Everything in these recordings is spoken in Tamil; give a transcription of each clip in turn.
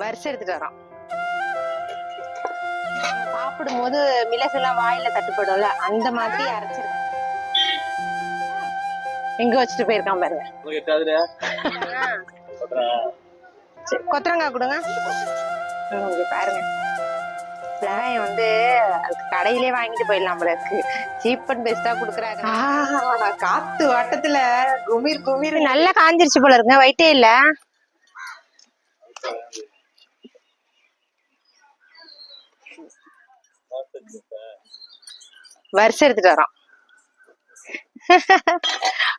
வரிசை எடுத்துட்டு வரோம் சாப்பிடும் போது மிளகு எல்லாம் வாயில தட்டுப்படும்ல அந்த மாதிரி அரைச்சிருக்கேன் எங்க வச்சுட்டு போயிருக்கான் பாருங்க. கொத்தரங்காய் கொடுங்க. பாருங்க. வெங்காயம் வந்து கடையிலே வாங்கிட்டு போயிடலாம் போல இருக்கு. சீப் அண்ட் பெஸ்டா குடுக்குறாங்க. காத்து வாட்டத்துல குமிர் குமிர். நல்லா காஞ்சிருச்சு போல இருக்குங்க வைட்டே இல்ல. வரிசை எடுத்துட்டு வரோம்.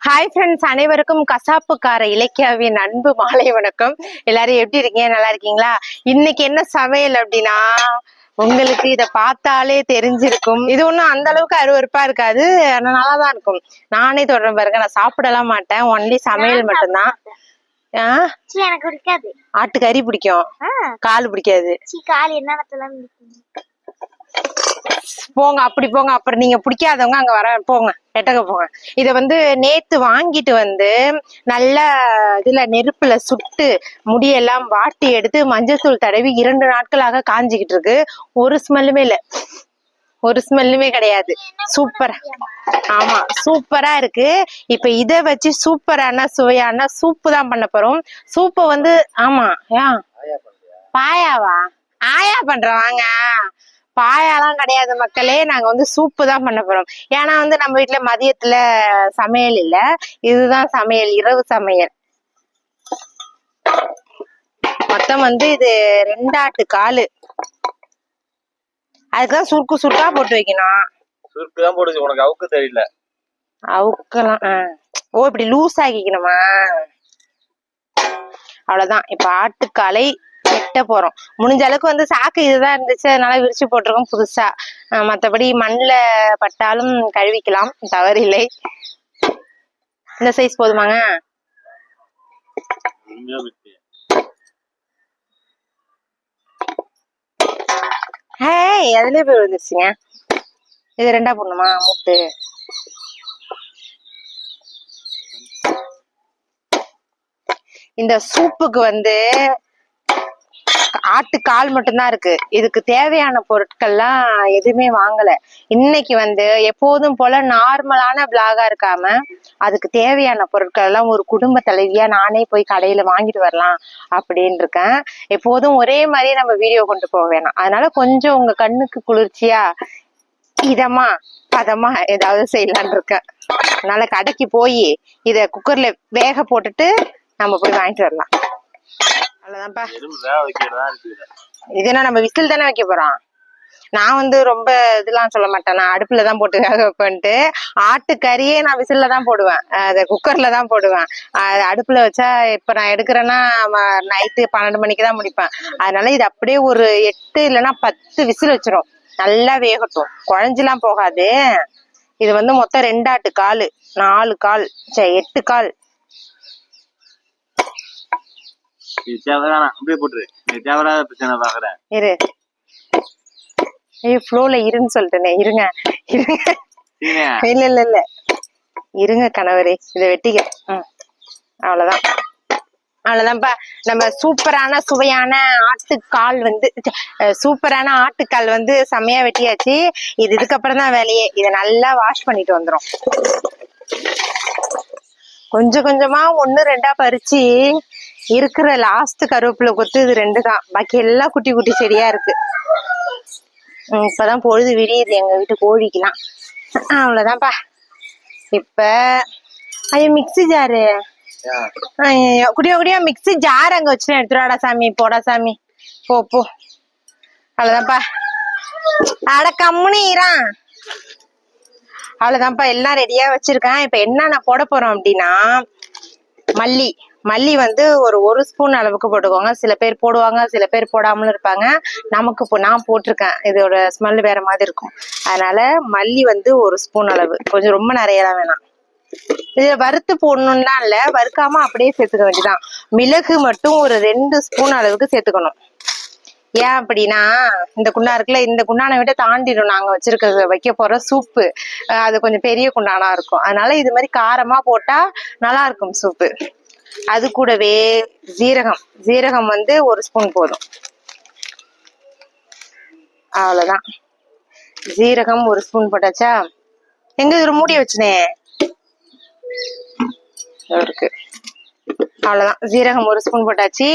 ஹாய் ஃப்ரெண்ட்ஸ் அனைவருக்கும் கசாப்புக்கார இலக்கியாவின் அன்பு மாலை வணக்கம். எல்லாரும் எப்படி இருக்கீங்க? நல்லா இருக்கீங்களா? இன்னைக்கு என்ன சமையல் அப்படின்னா உங்களுக்கு இத பார்த்தாலே தெரிஞ்சிருக்கும். இது ஒண்ணும் அந்த அளவுக்கு அருவருப்பா இருக்காது. நல்லா தான் இருக்கும். நானே தொடர்றேன் பாருங்க. நான் சாப்பிடலாம் மாட்டேன். ஒன்லி சமையல் மட்டும்தான். எனக்கு பிடிக்காது ஆட்டுக்கறி பிடிக்கும். கால் பிடிக்காது சீ கால் என்னென்னத்தெல்லாம் பிடிக்கும் போங்க அப்படி போங்க அப்புறம் நீங்க பிடிக்காதவங்க அங்க வர போங்க எட்டக போங்க. இத வந்து நேத்து வாங்கிட்டு வந்து நல்ல இதுல நெருப்புல சுட்டு முடியெல்லாம் வாட்டி எடுத்து மஞ்சள்தூள் தடவி இரண்டு நாட்களாக காஞ்சிக்கிட்டு இருக்கு. ஒரு ஸ்மெல்லுமே இல்ல. ஒரு ஸ்மெல்லுமே கிடையாது. சூப்பர். ஆமா சூப்பரா இருக்கு. இப்ப இத வச்சு சூப்பரான சுவையான சூப்பு தான் பண்ண போறோம். சூப்பை வந்து ஆமா பாயாவா? ஆயா பண்றோம் வாங்க. பாயாலாம் கிடையாது மக்களே. நாங்க வந்து சூப்பு தான் பண்ண போறோம். ஏன்னா வந்து நம்ம வீட்ல மதியத்துல சமையல் இல்ல. இதுதான் சமையல் இரவு சமையல். மொத்தம் வந்து இது ரெண்டாட்டு காலு. அதுக்குதான் சுருக்கு சுருக்கா போட்டு வைக்கணும். சுருக்கு தான் போடுது உனக்கு அவுக்கு தெரியல. அவுக்கலாம் ஆ. ஓ இப்படி லூஸ் ஆக்கிக்கணுமா? அவ்வளவுதான். இப்ப ஆட்டுக்காலை வெட்ட போறோம். முடிஞ்ச அளவுக்கு வந்து சாக்கு இதுதான் இருந்துச்சு. அதனால விரிச்சு போட்டிருக்கோம் புதுசா. மத்தபடி மண்ணுல பட்டாலும் கழுவிக்கலாம். தவறில்லை இந்த சைஸ் போதுமாங்க? உண்மையா அதுலயே போய் விழுந்துருச்சுங்க. இது ரெண்டா போடணுமா? மூட்டு. இந்த சூப்புக்கு வந்து ஆட்டுக்கால் மட்டும்தான் இருக்கு. இதுக்கு தேவையான பொருட்கள்லாம் எதுவுமே வாங்கல. இன்னைக்கு வந்து எப்போதும் போல நார்மலான பிளாகா இருக்காம அதுக்கு தேவையான பொருட்கள் எல்லாம் ஒரு குடும்ப தலைவியா நானே போய் கடையில வாங்கிட்டு வரலாம் அப்படின்னு இருக்கேன். எப்போதும் ஒரே மாதிரியே நம்ம வீடியோ கொண்டு போக வேணாம். அதனால கொஞ்சம் உங்க கண்ணுக்கு குளிர்ச்சியா இதமா பதமா ஏதாவது செய்யலான் இருக்கேன். அதனால கடைக்கு போய் இத குக்கர்ல வேக போட்டுட்டு நம்ம போய் வாங்கிட்டு வரலாம். அவ்வளவுதான்ப்பா. இது நம்ம விசில் தானே வைக்க போறோம்? நான் வந்து ரொம்ப இதெல்லாம் சொல்ல மாட்டேன். நான் அடுப்புல தான் போட்டு வேக வைப்பேன்ட்டு. ஆட்டுக்கறியே நான் விசில்ல தான் போடுவேன். அதை குக்கர்ல தான் போடுவேன். அடுப்புல வச்சா இப்ப நான் எடுக்கிறேன்னா நைட்டு பன்னெண்டு மணிக்கு தான் முடிப்பேன். அதனால இது அப்படியே ஒரு எட்டு இல்லைன்னா பத்து விசில் வச்சிரும். நல்லா வேகட்டும். குழஞ்செல்லாம் போகாது. இது வந்து மொத்தம் ரெண்டாட்டு கால். நாலு கால். சரி எட்டு கால். இது தேவைதானா அப்படியே போட்டுரு. நீ தேவையில்லாத பிரச்சனை பாக்குற இரு. ஐயோ ஃப்ளோல இருன்னு சொல்லிட்டேனே. இருங்க. இருங்க. இல்ல இல்ல இல்ல. இருங்க கணவரே. இத வெட்டிக்க. ம். அவ்வளவுதான். அவ்வளவுதான்ப்பா. நம்ம சூப்பரான சுவையான ஆட்டுக்கால் வந்து அஹ், சூப்பரான ஆட்டுக்கால் வந்து செமையா வெட்டியாச்சு. இது இதுக்கப்புறம் தான் வேலையே. இதை நல்லா வாஷ் பண்ணிட்டு வந்துரும். கொஞ்சம் கொஞ்சமா ஒண்ணு ரெண்டா பறிச்சு இருக்கிற லாஸ்ட் கருவேப்பிலை கொத்து இது ரெண்டு தான் பாக்கி எல்லாம் குட்டி குட்டி செடியா இருக்கு. இப்பதான் பொழுது விடியுது. எங்க வீட்டு கோழிக்கெல்லாம் அவ்வளவுதான்ப்பா. இப்ப ஐயோ மிக்ஸி ஜாரு ஐயோ குடியோ குடியோ மிக்ஸி ஜார் அங்க வச்சு எடுத்துருவாடா சாமி போடா சாமி. போ போ. அவ்வளவுதான்ப்பா. அட கம்முனு ஈரான் அவ்வளவுதான்ப்பா. எல்லாம் ரெடியா வச்சிருக்கேன். இப்ப என்ன நான் போட போறோம் அப்படின்னா மல்லி. மல்லி வந்து ஒரு ஒரு ஸ்பூன் அளவுக்கு போட்டுக்கோங்க. சில பேர் போடுவாங்க சில பேர் போடாமலும் இருப்பாங்க. நமக்கு இப்போ நான் போட்டிருக்கேன். இதோட ஸ்மெல் வேற மாதிரி இருக்கும். அதனால மல்லி வந்து ஒரு ஸ்பூன் அளவு. கொஞ்சம் ரொம்ப நிறையலாம் வேணாம். இது வறுத்து போடணும்லாம் இல்ல வறுக்காம அப்படியே சேர்த்துக்க வேண்டியதான் மிளகு மட்டும் ஒரு ரெண்டு ஸ்பூன் அளவுக்கு சேர்த்துக்கணும். ஏன் அப்படின்னா இந்த குண்டா இருக்குல்ல இந்த குண்டானை விட தாண்டிடும். நாங்க வச்சிருக்க வைக்க போற சூப்பு. அது கொஞ்சம் பெரிய குண்டானா இருக்கும். அதனால இது மாதிரி காரமா போட்டா நல்லா இருக்கும் சூப்பு. அது கூடவே ஜீரகம் ஜீரகம் வந்து ஒரு ஸ்பூன் போதும். அவ்வளவுதான். ஜீரகம் ஒரு ஸ்பூன் போட்டாச்சா? எங்க இது ஒரு மூடி வச்சுனே. இருக்கு. அவ்வளவுதான். ஜீரகம் ஒரு ஸ்பூன் போட்டாச்சு.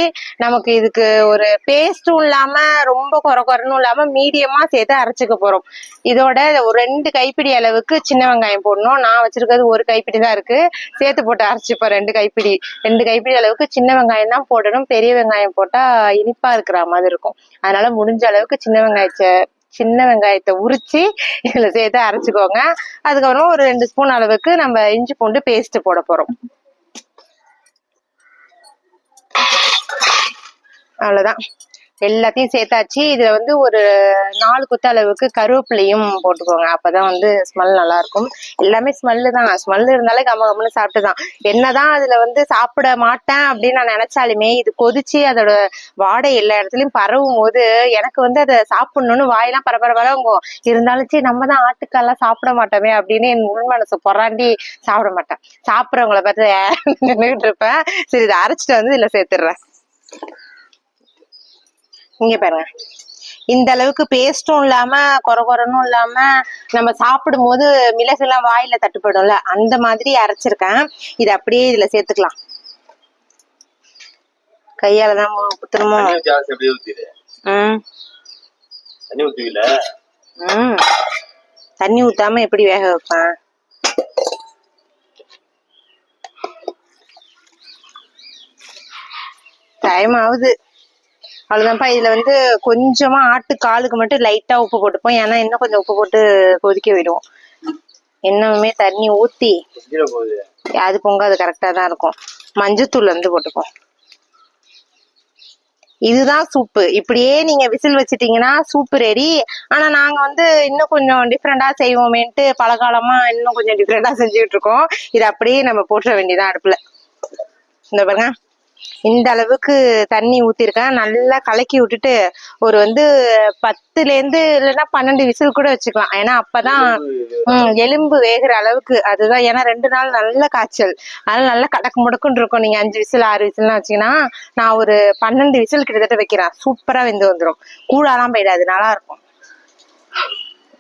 நமக்கு இதுக்கு ஒரு பேஸ்டும் இல்லாம ரொம்ப குறை குறைனும் இல்லாம மீடியமா சேர்த்து அரைச்சுக்க போறோம். இதோட ஒரு ரெண்டு கைப்பிடி அளவுக்கு சின்ன வெங்காயம் போடணும். நான் வச்சிருக்கிறது ஒரு கைப்பிடி தான் இருக்கு. சேர்த்து போட்டு அரைச்சிப்போம் ரெண்டு கைப்பிடி. ரெண்டு கைப்பிடி அளவுக்கு சின்ன வெங்காயம் தான் போடணும். பெரிய வெங்காயம் போட்டா இனிப்பா இருக்கிற மாதிரி இருக்கும். அதனால முடிஞ்ச அளவுக்கு சின்ன வெங்காயத்தை சின்ன வெங்காயத்தை உரிச்சு இதுல சேர்த்து அரைச்சுக்கோங்க. அதுக்கப்புறம் ஒரு ரெண்டு ஸ்பூன் அளவுக்கு நம்ம இஞ்சி பூண்டு பேஸ்ட் போட போறோம். அவ்வளவுதான். எல்லாத்தையும் சேர்த்தாச்சு. இதுல வந்து ஒரு நாலு குத்த அளவுக்கு கருவேப்பிலையும் போட்டுக்கோங்க. அப்பதான் வந்து ஸ்மெல் நல்லா இருக்கும் எல்லாமே ஸ்மெல்லு தான். ஸ்மெல் இருந்தாலே கம்ம கம்மனு சாப்பிட்டுதான். என்னதான் அதுல வந்து சாப்பிட மாட்டேன் அப்படின்னு நான் நினைச்சாலுமே இது கொதிச்சு அதோட வாடை எல்லா இடத்துலயும் பரவும் போது எனக்கு வந்து அதை சாப்பிடணும்னு வாயெல்லாம் பரபரப்பரங்கும் இருந்தாலும் சரி நம்ம தான் ஆட்டுக்காலாம் சாப்பிட மாட்டோமே அப்படின்னு என் உள் மனசு பொறாண்டி சாப்பிட மாட்டேன். சாப்பிட்றவங்கள பார்த்து நின்றுட்டு இருப்பேன். சரி இதை அரைச்சிட்டு வந்து இதுல சேர்த்துடுறேன். இங்க பாருங்க. இந்த அளவுக்கு பேஸ்டும் இல்லாம கொர கொரனும் இல்லாம நம்ம சாப்பிடும் போது மிளகு எல்லாம் வாயில தட்டுப்படும்ல அந்த மாதிரி அரைச்சிருக்கேன். இது அப்படியே இதுல சேர்த்துக்கலாம். கையால தான் குத்துணுமோ? தண்ணி ஊத்தி அரைச்சு அப்படியே ஊத்திடு. ம். தண்ணி ஊத்துவீல? ம். தண்ணி ஊத்தாம எப்படி வேக வைப்பேன்? டைம் ஆகுது. அவ்வளவுதான்ப்பா. இதுல வந்து கொஞ்சமா ஆட்டு காலுக்கு மட்டும் லைட்டா உப்பு போட்டுப்போம். ஏன்னா இன்னும் கொஞ்சம் உப்பு போட்டு கொதிக்க விடுவோம். இன்னுமே தண்ணி ஊத்தி அது பொங்க அது கரெக்டா தான் இருக்கும். மஞ்சத்தூள் வந்து போட்டுப்போம். இதுதான் சூப்பு இப்படியே நீங்க விசில் வச்சிட்டீங்கன்னா சூப்பு ரெடி ஆனா நாங்க வந்து இன்னும் கொஞ்சம் டிஃப்ரெண்டா செய்வோமேன்ட்டு பல காலமா இன்னும் கொஞ்சம் டிஃப்ரெண்டா செஞ்சுட்டு இருக்கோம். இது அப்படியே நம்ம போட்டுற வேண்டியதான் அடுப்புல. இந்த பாருங்க. இந்த அளவுக்கு தண்ணி ஊத்திருக்கேன். நல்லா கலக்கி விட்டுட்டு ஒரு வந்து பத்துல இருந்து இல்லைன்னா பன்னெண்டு விசில் கூட வச்சுக்கலாம். ஏன்னா அப்பதான் எலும்பு வேகுற அளவுக்கு. அதுதான். ஏன்னா ரெண்டு நாள் நல்ல காய்ச்சல். அதனால நல்லா கடக்கு முடக்குன்னு இருக்கும். நீங்க அஞ்சு விசில் ஆறு விசில்லாம் வச்சீங்கன்னா நான் ஒரு பன்னெண்டு விசில் கிட்டத்தட்ட வைக்கிறேன். சூப்பரா வெந்து வந்துடும் கூடாலாம் போயிடாது. நல்லா இருக்கும்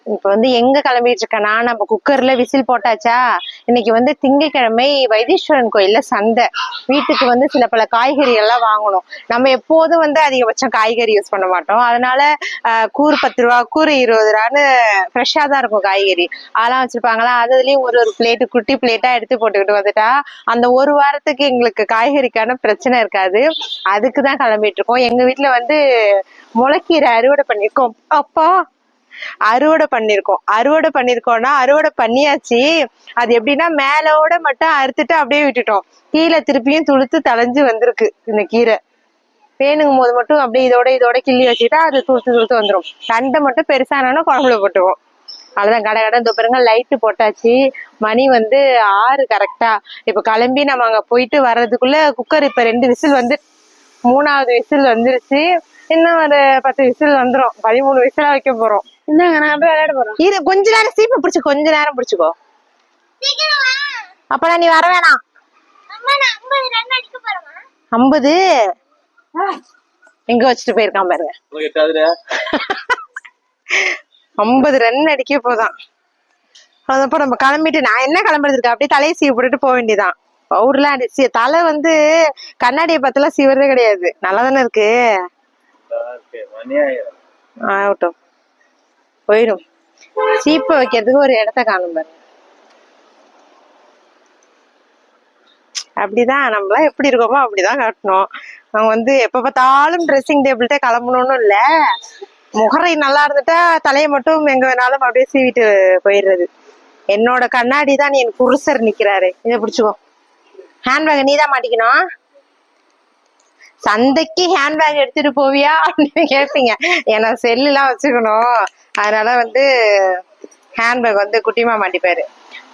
இப்ப வந்து எங்க கிளம்பிட்டு இருக்கேன்னா நம்ம குக்கர்ல விசில் போட்டாச்சா? இன்னைக்கு வந்து திங்கட்கிழமை வைத்தீஸ்வரன் கோயில்ல சந்தை. வீட்டுக்கு வந்து சில பல காய்கறி எல்லாம் வாங்கணும். நம்ம எப்போதும் வந்து அதிகபட்சம் காய்கறி யூஸ் பண்ண மாட்டோம். அதனால ஆஹ், கூறு பத்து ரூபா கூறு இருபது ரூபான்னு ஃப்ரெஷ்ஷா தான் இருக்கும் காய்கறி. அதெல்லாம் வச்சிருப்பாங்களா? அதுலயும் ஒரு ஒரு பிளேட்டு குட்டி பிளேட்டா எடுத்து போட்டுக்கிட்டு வந்துட்டா அந்த ஒரு வாரத்துக்கு எங்களுக்கு காய்கறிக்கான பிரச்சனை இருக்காது. அதுக்கு தான் கிளம்பிட்டு இருக்கோம் எங்க வீட்டுல வந்து முளைக்கீரை அறுவடை பண்ணிருக்கோம் அப்பா அறுவடை பண்ணிருக்கோம். அறுவடை பண்ணிருக்கோம்னா அறுவடை பண்ணியாச்சு. அது எப்படின்னா மேலோட மட்டும் அறுத்துட்டு அப்படியே விட்டுட்டோம். கீழே திருப்பியும் துளுத்து தளைஞ்சு வந்திருக்கு இந்த கீரை. வேணுங்கும் போது மட்டும் அப்படியே இதோட இதோட கிள்ளி வச்சுட்டா அது துளுத்து துளுத்து வந்துடும் தண்டை மட்டும் பெருசானா குழம்புல போட்டுருவோம். அதுதான் கடை கடை இந்த பாருங்க லைட்டு போட்டாச்சு. மணி வந்து ஆறு கரெக்டா இப்ப கிளம்பி நம்ம அங்க போயிட்டு வர்றதுக்குள்ள குக்கர் இப்ப ரெண்டு விசில் வந்து மூணாவது விசில் வந்துருச்சு. இன்னும் ஒரு பத்து விசில் வந்துரும். பதிமூணு விசிலா வைக்க போறோம். இந்தாங்க நான் போய் விளையாட போறோம். இரு கொஞ்ச நேரம் சீப்பை பிடிச்சு கொஞ்ச நேரம் பிடிச்சுக்கோ. அப்பனா நீ வர வேணாம். அம்மா நான் ஐம்பது எங்க வச்சுட்டு போயிருக்கான் பாருங்க ஐம்பது ரன் அடிக்க போதான். அதப்போ நம்ம கிளம்பிட்டு நான் என்ன கிளம்புறது இருக்கு அப்படியே தலையை சீவு போட்டுட்டு போக வேண்டியதான் பவுடர்லாம் அடிச்சு தலை வந்து கண்ணாடியை பார்த்துலாம் சீவறதே கிடையாது. நல்லா தானே இருக்கு? ஆகட்டும். போயிடும் சீப்பை வைக்கிறதுக்கு ஒரு இடத்த காணும் பாரு. அப்படிதான் நம்மளாம் எப்படி இருக்கோமோ அப்படிதான் காட்டணும். அவங்க வந்து எப்ப பார்த்தாலும் ட்ரெஸ்ஸிங் டேபிள்கிட்ட கிளம்பணும்னு இல்ல. முகரை நல்லா இருந்துட்டா தலையை மட்டும் எங்க வேணாலும் அப்படியே சீவிட்டு போயிடுறது. என்னோட கண்ணாடி தான் என் புருஷர் நிக்கிறாரு. இதை பிடிச்சுக்கோ. ஹேண்ட்பேக் நீ தான் மாட்டிக்கணும். சந்தைக்கு ஹேண்ட்பேக் எடுத்துட்டு போவியா அப்படின்னு கேட்பீங்க ஏன்னா செல்லுலாம் வச்சுக்கணும். அதனால வந்து ஹேண்ட்பேக் வந்து குட்டிமா மாட்டிப்பாரு.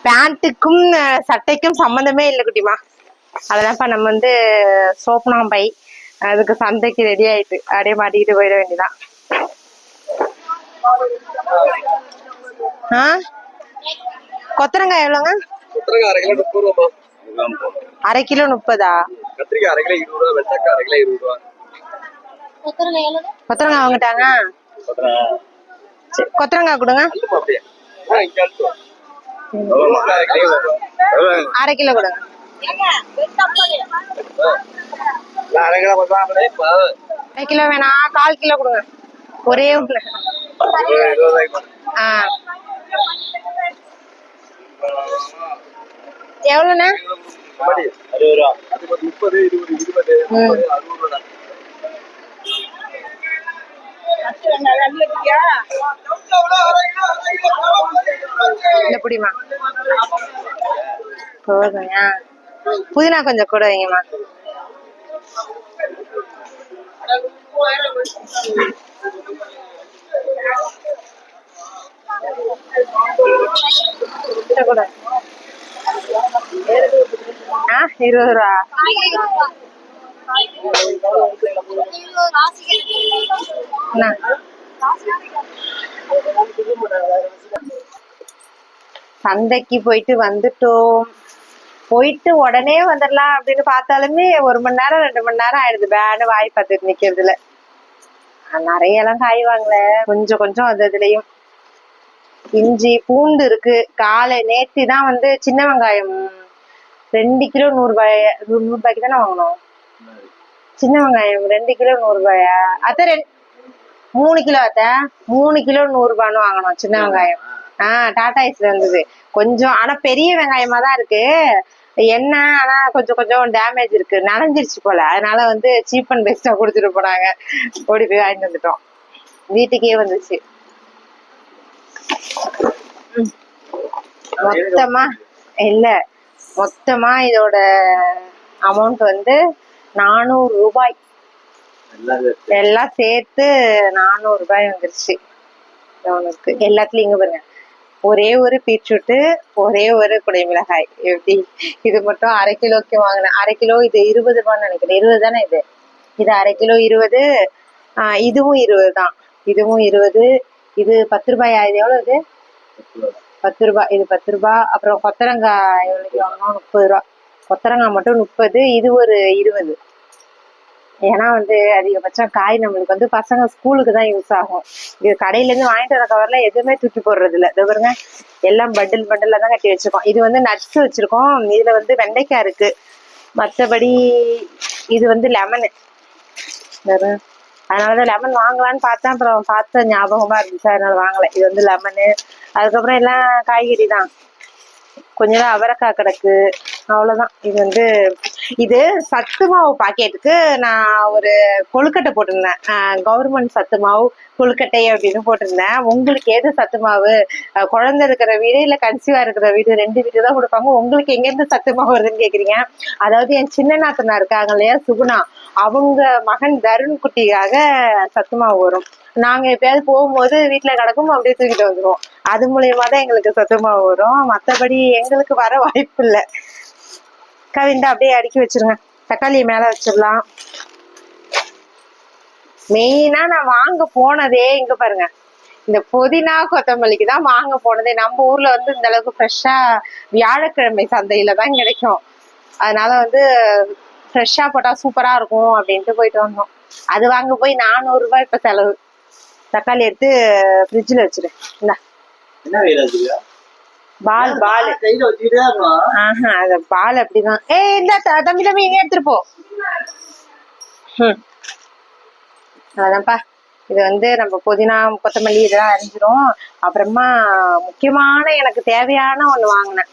பேண்ட்டுக்கும் சட்டைக்கும் சம்மந்தமே இல்லை குட்டிமா அதெல்லாம்ப்பா நம்ம வந்து சோப்னாம் பை. அதுக்கு சந்தைக்கு ரெடி ஆயிட்டு அப்படியே மாட்டிக்கிட்டு போயிட வேண்டியதான் ஆ? கொத்தரங்காய் எவ்வளோங்க? அரை கிலோ முப்பது? கத்திரிக்காய் அரை கிலோ இருபது ரூபா வெள்ளக்காய் அரை கிலோ இருபது ரூபா. கொத்தரங்காய் வாங்கிட்டாங்க? கொத்தரங்காய். கொடுங்க? அரை கிலோ கொடுங்க. அரை கிலோ வேணாம் கால் கிலோ கொடுங்க. ஒரே. ஆ. எவ்வளோண்ணா? அறுபது ரூபா முப்பது இருபது இருபது அறுபது ரூபா போதுங்க புதினா கொஞ்சம் கூட வைங்கம்மா. கூட. ஆ இருபது ரூபா சந்தைக்கு போயிட்டு வந்துட்டோம் போயிட்டு உடனே வந்துடலாம் அப்படின்னு பார்த்தாலுமே ஒரு மணி நேரம் ரெண்டு மணி நேரம் ஆயிடுது பேனு வாய் பார்த்துட்டு நிக்கிறதுல நிறைய எல்லாம் காய் வாங்கல கொஞ்சம் கொஞ்சம் அது இதுலயும் இஞ்சி பூண்டு இருக்கு. காலை நேத்தி தான் வந்து சின்ன வெங்காயம். ரெண்டு கிலோ நூறு ரூபாய் நூறு ரூபாய்க்கு தானே வாங்கினோம். சின்ன வெங்காயம் ரெண்டு கிலோ நூறு ரூபாயா அத்தை ரெண்டு மூணு கிலோ அத்தை. மூணு கிலோ நூறு ரூபான்னு வாங்கினோம் சின்ன வெங்காயம். ஆஹ் டாடா ஐஸ்ல இருந்தது. கொஞ்சம் ஆனா பெரிய வெங்காயமா தான் இருக்கு. என்ன ஆனா கொஞ்சம் கொஞ்சம் டேமேஜ் இருக்கு. நனைஞ்சிருச்சு போல. அதனால வந்து சீப் அண்ட் பெஸ்டா கொடுத்துட்டு போனாங்க. ஓடி போய் வாங்கிட்டு வந்துட்டோம். வீட்டுக்கே வந்துச்சு. மொத்தமா இல்ல. மொத்தமா இதோட அமௌண்ட் வந்து நானூறு ரூபாய். எல்லாம் சேர்த்து நானூறு ரூபாய் வந்துருச்சு. அவனுக்கு எல்லாத்துலயும் இங்க பாருங்க. ஒரே ஒரு பீட்ரூட்டு ஒரே ஒரு குடைமிளகாய். எப்படி? இது மட்டும் அரை கிலோக்கு வாங்கினேன் அரை கிலோ இது இருபது ரூபான்னு நினைக்கிறேன். இருபது தானே இது? இது அரை கிலோ இருபது ஆஹ் இதுவும் இருபது தான். இதுவும் இருபது இது பத்து ரூபாயா இது எவ்வளவு இது? பத்து ரூபாய் இது பத்து ரூபாய். அப்புறம் கொத்தரங்காய் எவ்வளோக்கு வாங்கினோம் முப்பது ரூபா கொத்தரங்காய் மட்டும் முப்பது இது ஒரு இருபது. ஏன்னா வந்து அதிகபட்சம் காய் நம்மளுக்கு வந்து பசங்க ஸ்கூலுக்கு தான் யூஸ் ஆகும். இது கடையிலேருந்து வாங்கிட்டு வர கவர்ல எதுவுமே தூக்கி போடுறது இல்லை இது பாருங்க எல்லாம் பண்டில் பண்டில் தான் கட்டி வச்சிருக்கோம். இது வந்து நட்ஸ் வச்சிருக்கோம். இதுல வந்து வெண்டைக்காய் இருக்கு. மற்றபடி இது வந்து லெமனு அதனாலதான் லெமன் வாங்கலாம்னு பார்த்தேன். அப்புறம் பார்த்த ஞாபகமா இருந்துச்சு. அதனால வாங்கல. இது வந்து லெமனு அதுக்கப்புறம் எல்லாம் காய்கறி தான் கொஞ்ச நாள் அவரைக்காய் கிடக்கு. அவ்வளவுதான். இது வந்து இது சத்து மாவு பாக்கெட்டுக்கு நான் ஒரு கொழுக்கட்டை போட்டிருந்தேன். கவர்மெண்ட் சத்து மாவு கொழுக்கட்டை அப்படின்னு போட்டிருந்தேன். உங்களுக்கு எது சத்து மாவு? குழந்தை இருக்கிற வீடு இல்ல கன்சீவா இருக்கிற வீடு ரெண்டு வீடு தான் கொடுப்பாங்க. உங்களுக்கு எங்க இருந்து சத்து மாவு வருதுன்னு கேக்குறீங்க? அதாவது என் சின்ன நாத்தனா இருக்காங்க இல்லையா சுகுணா. அவங்க மகன் தருண் குட்டிக்காக சத்து மாவு வரும். நாங்க எப்பயாவது போகும்போது வீட்டுல கிடக்கும் அப்படியே தூக்கிட்டு வந்துருவோம். அது மூலயமா தான் எங்களுக்கு சத்து மாவு வரும். மத்தபடி எங்களுக்கு வர வாய்ப்பு இல்லை. கவிந்தா அப்படியே அடுக்கி வச்சிருங்க. தக்காளியை மேல வச்சிடலாம். மெயினா நான் வாங்க போனதே இங்க பாருங்க. இந்த புதினா கொத்தமல்லிக்கு தான் வாங்க போனதே. நம்ம ஊர்ல வந்து இந்த அளவுக்கு ஃப்ரெஷ்ஷா வியாழக்கிழமை சந்தையில தான் கிடைக்கும். அதனால வந்து ஃப்ரெஷ்ஷா போட்டா சூப்பரா இருக்கும் அப்படின்ட்டு போயிட்டு வந்தோம். அது வாங்க போய் நானூறு ரூபாய் இப்ப செலவு. தக்காளி எடுத்து ஃப்ரிட்ஜில் வச்சிரு. என்ன பால் பால். ஆஹா அது பால் அப்படிதான். ஏய் த- தம்பி தம்பி இங்க எடுத்துட்டு போ. அதான்ப்பா. இது வந்து நம்ம புதினா கொத்தமல்லி இதெல்லாம் அரிஞ்சிரும். அப்புறமா முக்கியமான எனக்கு தேவையான ஒண்ணு வாங்கினேன்.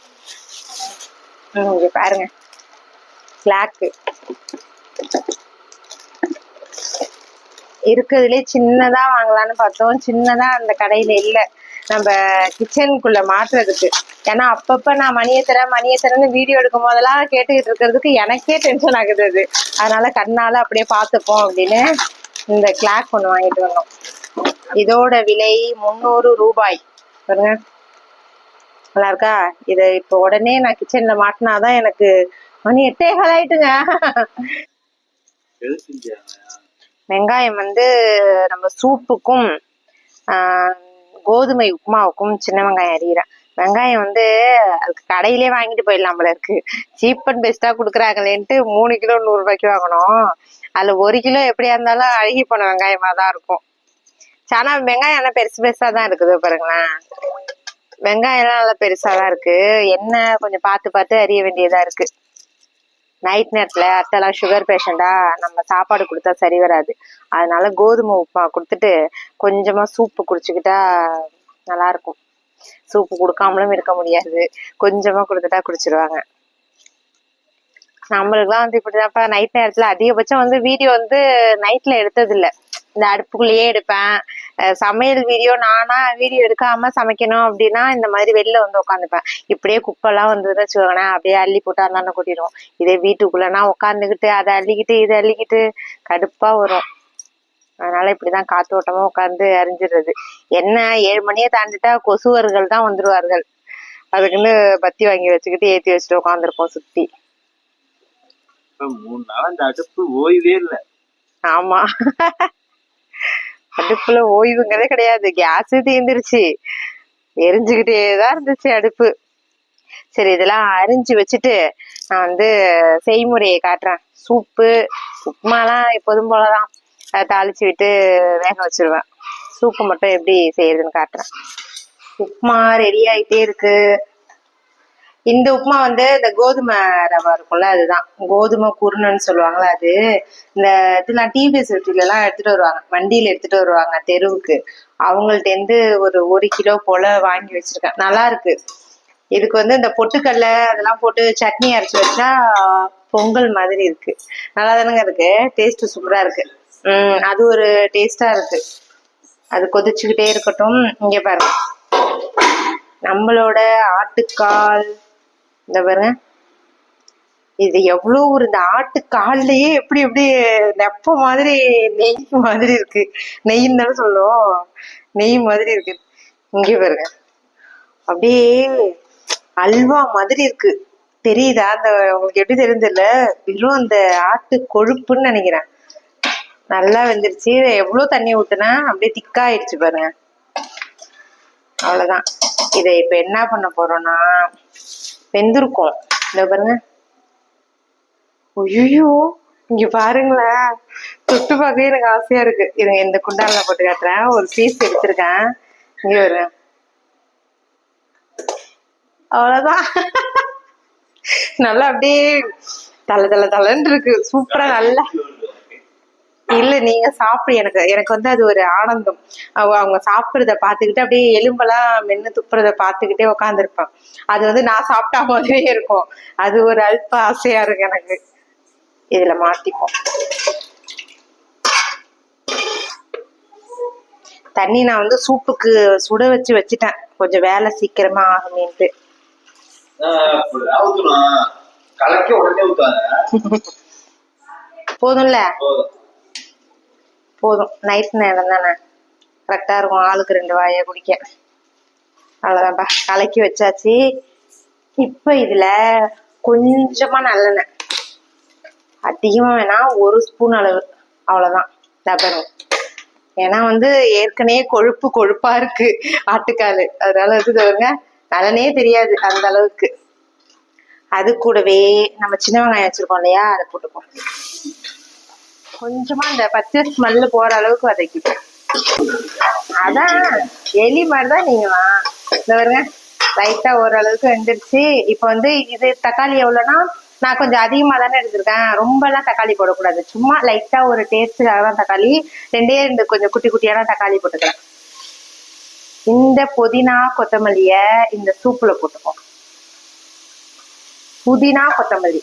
இங்க பாருங்க. பிளாக்கு இருக்கிறதுலே சின்னதா வாங்கலாம்னு பார்த்தோம். சின்னதா அந்த கடையில இல்ல. நம்ம கிச்சனுக்குள்ள மாட்டுறதுக்கு. ஏன்னா அப்பப்ப நான் மணியை தரேன் மணியை தரேன்னு வீடியோ எடுக்கும் போதெல்லாம் கேட்டுக்கிட்டு இருக்கிறதுக்கு எனக்கே டென்ஷன் ஆகுது அது. அதனால கண்ணால அப்படியே பார்த்துப்போம் அப்படின்னு இந்த கிளாக் ஒன்று வாங்கிட்டு வந்தோம். இதோட விலை முந்நூறு ரூபாய். பாருங்க. நல்லா இருக்கா? இதை இப்போ உடனே நான் கிச்சன்ல மாட்டினாதான் எனக்கு மணி எட்டே கால் ஆயிட்டுங்க. வெங்காயம் வந்து நம்ம சூப்புக்கும் ஆஹ், கோதுமை உப்புமாவுக்கும் சின்ன வெங்காயம் அரியிறேன். வெங்காயம் வந்து அதுக்கு கடையிலே வாங்கிட்டு போயிடலாம் போல இருக்கு. சீப் அண்ட் பெஸ்டா குடுக்குறாங்களேன்ட்டு மூணு கிலோ நூறு ரூபாய்க்கு வாங்கணும். அதுல ஒரு கிலோ எப்படியா இருந்தாலும் அழுகி போன வெங்காயமா தான் இருக்கும். ஆனா வெங்காயம் எல்லாம் பெருசு பெருசா தான் இருக்குது பாருங்களேன். வெங்காயம் எல்லாம் நல்லா பெருசா தான் இருக்கு. என்ன கொஞ்சம் பார்த்து பார்த்து அறிய வேண்டியதா இருக்கு. நைட் நேரத்துல அத்தெல்லாம் சுகர் பேஷண்டா நம்ம சாப்பாடு கொடுத்தா சரி வராது. அதனால கோதுமை உப்புமா கொடுத்துட்டு கொஞ்சமா சூப்பு குடிச்சுக்கிட்டா நல்லா இருக்கும். சூப்பு கொடுக்காமலும் இருக்க முடியாது. கொஞ்சமா கொடுத்துட்டா குடிச்சிருவாங்க. நம்மளுக்குலாம் வந்து இப்படிதான்ப்பா. நைட் நேரத்துல அதிகபட்சம் வந்து வீடியோ வந்து நைட்ல எடுத்தது இல்ல இந்த அடுப்புக்குள்ளேயே எடுப்பேன். சமையல் வீடியோ நானா வீடியோ எடுக்காம சமைக்கணும் அப்படின்னா இந்த மாதிரி வெளில வந்து உட்காந்துப்பேன். இப்படியே குப்பெல்லாம் வந்ததுன்னு வச்சுக்கோங்களேன். அப்படியே அள்ளி போட்டு அந்தாண்ட கொட்டிடும் இதே வீட்டுக்குள்ளனா உட்காந்துக்கிட்டு அதை அள்ளிக்கிட்டு இதை அள்ளிக்கிட்டு கடுப்பா வரும். அதனால இப்படிதான் காத்தோட்டமா உட்காந்து அறிஞ்சிடுறது. என்ன ஏழு மணியை தாண்டிட்டா கொசுவர்கள் தான் வந்துருவார்கள். அதுக்குன்னு பத்தி வாங்கி வச்சுக்கிட்டு ஏத்தி வச்சுட்டு உட்காந்துருப்போம் சுத்தி. மூணு நாள் அந்த அடுப்பு ஓய்வே இல்ல. ஆமா. அடுப்புல ஓய்வுங்கிறதே கிடையாது. கேஸ் தீர்ந்துருச்சு எரிஞ்சுக்கிட்டே தான் இருந்துச்சு அடுப்பு. சரி இதெல்லாம் அரிஞ்சு வச்சுட்டு நான் வந்து செய்முறையை காட்டுறேன். சூப்பு உப்புமாலாம் எப்போதும் போலதான். தாளிச்சு விட்டு வேக வச்சிருவேன். சூப்பு மட்டும் எப்படி செய்யறதுன்னு காட்டுறேன். உப்புமா ரெடி ஆயிட்டே இருக்கு. இந்த உப்புமா வந்து இந்த கோதுமை ரவா இருக்கும்ல அதுதான். கோதுமை குருணன்னு சொல்லுவாங்கல்ல அது. இந்த இதெல்லாம் டிவிஎஸ் எல்லாம் எடுத்துட்டு வருவாங்க. வண்டியில எடுத்துட்டு வருவாங்க தெருவுக்கு. அவங்கள்ட்ட இருந்து ஒரு ஒரு கிலோ போல வாங்கி வச்சிருக்கேன். நல்லா இருக்கு. இதுக்கு வந்து இந்த பொட்டுக்கடலை அதெல்லாம் போட்டு சட்னி அரைச்சு வச்சா பொங்கல் மாதிரி இருக்கு. நல்லா தானேங்க இருக்கு? டேஸ்ட் சூப்பரா இருக்கு. உம் அது ஒரு டேஸ்டா இருக்கு. அது கொதிச்சுக்கிட்டே இருக்கட்டும். இங்க பாருங்க. நம்மளோட ஆட்டுக்கால் இந்த பாருங்க. இது எவ்வளோ ஒரு இந்த ஆட்டு கால்லையே எப்படி எப்படி நெப்ப மாதிரி நெய் மாதிரி இருக்கு. நெய்ன்னு தானே சொல்லுவோம். நெய் மாதிரி இருக்கு. இங்க பாருங்க. அப்படியே அல்வா மாதிரி இருக்கு. தெரியுதா? அந்த உங்களுக்கு எப்படி தெரியுதுல்ல? வெறும் அந்த ஆட்டு கொழுப்புன்னு நினைக்கிறேன். நல்லா வெந்துருச்சு. இதை எவ்வளவு தண்ணி ஊத்துனா? அப்படியே திக்கா ஆயிடுச்சு பாருங்க. அவ்வளவுதான். இதை இப்போ என்ன பண்ண போறோம்னா வெந்திருக்கும். இந்த பாருங்க. ஐயோ இங்க பாருங்களேன். தொட்டு பார்க்கவே எனக்கு ஆசையா இருக்கு. இது இந்த குண்டால போட்டு காட்டுறேன். ஒரு பீஸ் எடுத்திருக்கேன். இங்க ஒரு. அவ்வளவுதான். நல்லா அப்படியே தலை தலை தலைன்னு இருக்கு. சூப்பரா நல்லா. இல்ல நீங்க சாப்பிடு எனக்கு எனக்கு வந்து அது ஒரு ஆனந்தம். அவ- அவங்க சாப்பிடுறத பாத்துக்கிட்டு அப்படியே எலும்பெல்லாம் மென்னு துப்புறத பாத்துக்கிட்டே உட்காந்துருப்பேன் அது வந்து நான் சாப்பிட்டா மாதிரியே இருக்கும். அது ஒரு அல்ப ஆசையா இருக்கு எனக்கு. இதுல மாத்திப்போம். தண்ணி நான் வந்து சூப்புக்கு சுட வச்சு வச்சுட்டேன். கொஞ்சம் வேலை சீக்கிரமா ஆகுமேன்ட்டு. போதும்ல? போதும். நைட் நேரம் தானே. கரெக்டா இருக்கும். ஆளுக்கு ரெண்டு வாயை குடிக்க. அவ்வளோதான்ப்பா கலக்கி வச்சாச்சு. இப்ப இதுல கொஞ்சமா நல்லெண்ணெய். அதிகமா வேணா ஒரு ஸ்பூன் அளவு. அவ்வளவுதான். டபரும் ஏன்னா வந்து ஏற்கனவே கொழுப்பு கொழுப்பா இருக்கு. ஆட்டுக்கால். அதனால வந்து பாருங்க. தெரியாது அந்த அளவுக்கு. அது கூடவே நம்ம சின்ன வெங்காயம் வச்சிருக்கோம் இல்லையா? அதை போட்டுப்போம். கொஞ்சமா இந்த பச்சை ஸ்மெல் போற அளவுக்கு வதக்கிப்போம் அதான் எலி மாதிரிதான் நீங்களாம் இந்த பாருங்க லைட்டா ஓரளவுக்கு வெந்துருச்சு. இப்போ வந்து இது தக்காளி எவ்வளோனா நான் கொஞ்சம் அதிகமா தானே எடுத்திருக்கேன். ரொம்ப எல்லாம் தக்காளி போடக்கூடாது. சும்மா லைட்டா ஒரு டேஸ்ட்டுக்காக தான் தக்காளி. ரெண்டே ரெண்டு கொஞ்சம் குட்டி குட்டியான தக்காளி போட்டுக்கலாம் இந்த புதினா கொத்தமல்லிய இந்த சூப்புல போட்டுப்போம் புதினா கொத்தமல்லி.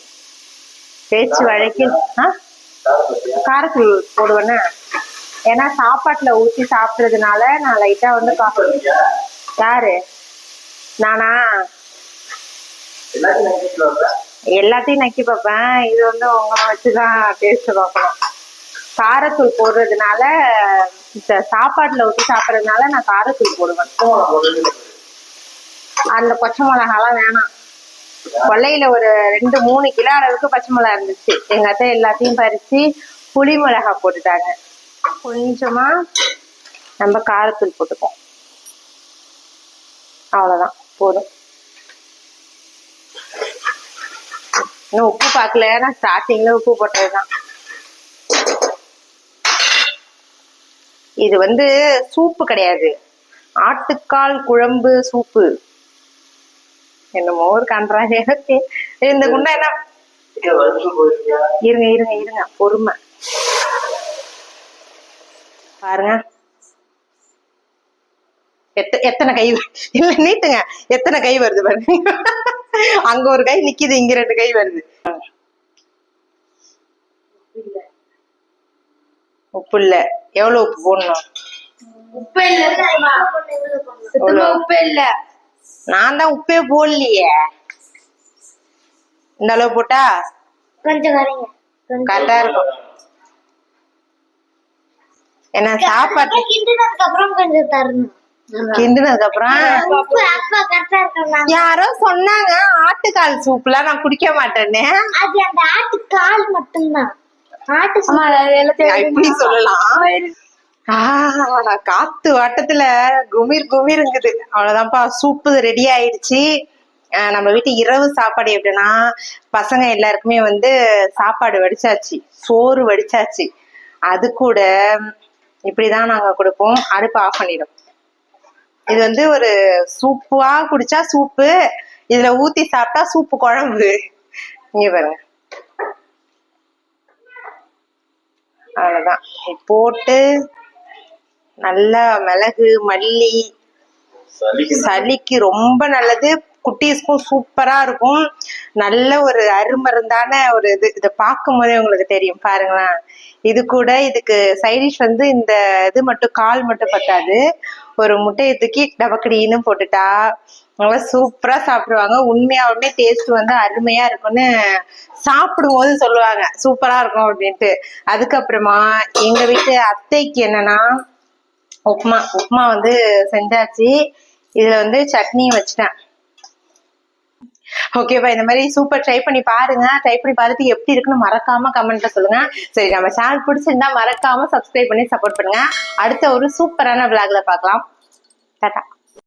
பேச்சு வழக்கில் ஆ? காரத்தூள் போடுவேன்னு ஏன்னா சாப்பாட்டுல ஊத்தி சாப்பிடுறதுனால நான் லைட்டா வந்து காஃபி யாரு? நானா? எல்லாத்தையும் நக்கி பார்ப்பேன். இது வந்து உங்களை வச்சுதான் டேஸ்ட் பார்க்கணும். காரத்தூள் போடுறதுனால இந்த சாப்பாட்டுல ஊத்தி சாப்பிடுறதுனால நான் காரத்தூள் போடுவேன். அந்த பச்சை மிளகாலாம் வேணாம். கொள்ளையில ஒரு ரெண்டு மூணு கிலோ அளவுக்கு பச்சை மிளகா இருந்துச்சு. எங்க அத்தை எல்லாத்தையும் பறிச்சு புளி மிளகா போட்டுட்டாங்க. கொஞ்சமா நம்ம காரத்தூள் போட்டுப்போம். அவ்வளவுதான். போதும். இன்னும் உப்பு பார்க்கல. நான் ஸ்டார்டிங்ல உப்பு போட்டதுதான். இது வந்து சூப்பு கிடையாது. ஆட்டுக்கால் குழம்பு சூப்பு. என்னமோ ஒரு கன்றாங்க எனக்கு இந்த குண்டா என்ன? இருங்க இருங்க இருங்க. பொறுமை. பாருங்க. எத்த எத்தனை கை இல்ல நீட்டுங்க. எத்தனை கை வருது பாருங்க. அங்க ஒரு கை நிக்குது இங்க ரெண்டு கை வருது. உப்பு இல்ல. எவ்வளவு உப்பு போடணும்? உப்பு இல்ல உப்பு இல்ல. நான் தான் உப்பே போடலையே. இந்த அளவு போட்டா? கொஞ்சம் கரைங்க கரெக்டா இருக்கும். ஏன்னா சாப்பாட்டு கிண்டினதுக்கு அப்புறம் கொஞ்சம் தரணும். கிண்டுனதுக்கு அப்புறம் யாரோ சொன்னாங்க ஆட்டுக்கால் சூப்லாம் நான் குடிக்க மாட்டேன்னு. அது அந்த ஆட்டு கால் மட்டும்தான் ஆட்டு இப்படி சொல்லலாம். காத்து வாட்டத்துல குமிர் குமிருங்குது. அவ்வளவுதான்ப்பா சூப்பு ரெடி ஆயிடுச்சு. நம்ம வீட்டு இரவு சாப்பாடு எப்படின்னா பசங்க எல்லாருக்குமே வந்து சாப்பாடு வடிச்சாச்சு சோறு வடிச்சாச்சு. அது கூட இப்படிதான் நாங்க கொடுப்போம். அடுப்பு ஆஃப் பண்ணிடும். இது வந்து ஒரு சூப்பா குடிச்சா சூப்பு இதுல ஊத்தி சாப்பிட்டா சூப்பு குழம்பு. இங்க பாருங்க. அவ்வளவுதான். போட்டு நல்லா மிளகு மல்லி சளிக்கு ரொம்ப நல்லது. குட்டீஸ்க்கும் சூப்பரா இருக்கும். நல்ல ஒரு அருமருந்தான ஒரு இது. இதை பார்க்கும் போதே உங்களுக்கு தெரியும். பாருங்களேன். இது கூட இதுக்கு சைடிஷ் வந்து இந்த இது மட்டும் கால் மட்டும் பத்தாது. ஒரு முட்டையை தூக்கி டபக்கடின்னு போட்டுட்டா நல்லா சூப்பரா சாப்பிடுவாங்க. உண்மையாலுமே டேஸ்ட் வந்து அருமையா இருக்கும்னு சாப்பிடும்போது சொல்லுவாங்க. சூப்பரா இருக்கும் அப்படின்ட்டு. அதுக்கப்புறமா எங்க வீட்டு அத்தைக்கு என்னன்னா உப்புமா உப்புமா வந்து செஞ்சாச்சு. இதுல வந்து சட்னி வச்சிட்டேன். ஓகேப்பா இந்த மாதிரி சூப்பர் ட்ரை பண்ணி பாருங்க. ட்ரை பண்ணி பார்த்துட்டு எப்படி இருக்குன்னு மறக்காம கமெண்ட்ல சொல்லுங்க. சரி நம்ம சேனல் பிடிச்சிருந்தா மறக்காம சப்ஸ்கிரைப் பண்ணி சப்போர்ட் பண்ணுங்க. அடுத்த ஒரு சூப்பரான விளாக்ல பார்க்கலாம். டாட்டா